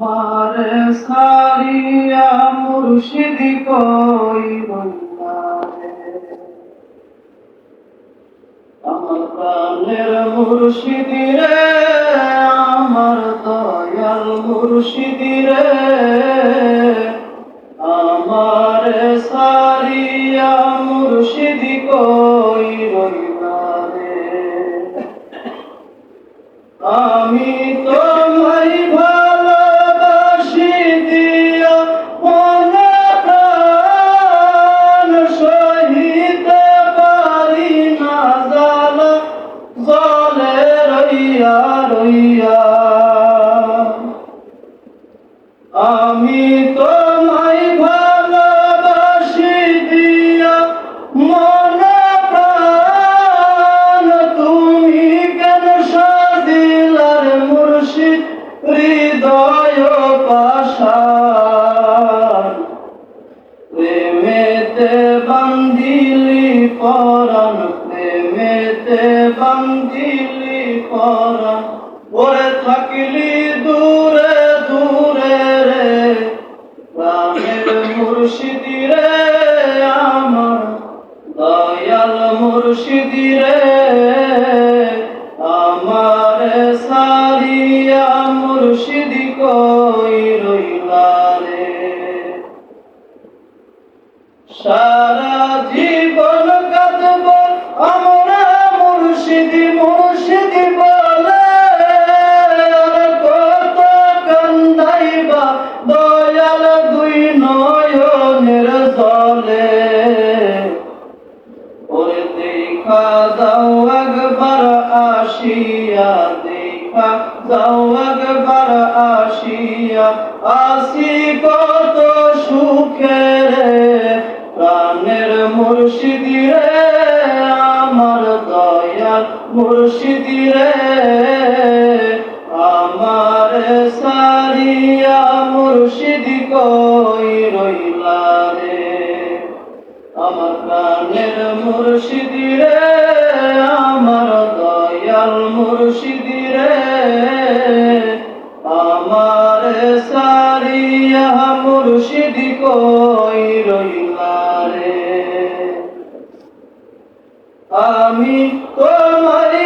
মারে সারিয়া মুর্শিদি কই আমার প্রাণের রে, আমার দয়াল মুর্শিদি রে। আমার সারিয়া কই আমি তোমায় ভালোবাসি। রইয়া রইয়া। আমি তোমায় ভালোবাসি দিয়া মনে তুমি কেন হৃদয় পরাণ প্রেমেতে বান্ধিলি পরাণ ওরে থাকিলি দূরে দূরে রে। প্রাণের মুর্শিদি রে আমার, দয়াল মুর্শিদি রে। আমার সারিয়া মুর্শিদি কই রইলা রে? সারা দেখা যাও একবার আসিয়া, আসি কত সুখে রে। প্রাণের মুর্শিদি রে, আমার দয়াল মুর্শিদি রে। আমার সারিয়া মুর্শিদি কই রইলা রে। আমার প্রাণের মুর্শিদি রে, আমার দয়াল মুর্শিদি আমার সারিয়া মুর্শিদ কই রইলা রে? আমি তোমায়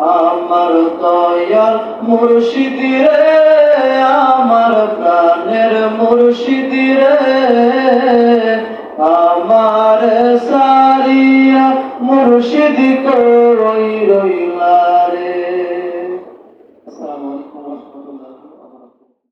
আমার দয়াল মুর্শিদ রে আমার প্রাণের মুর্শিদ রে। আমার সারিয়া মুর্শিদ করো।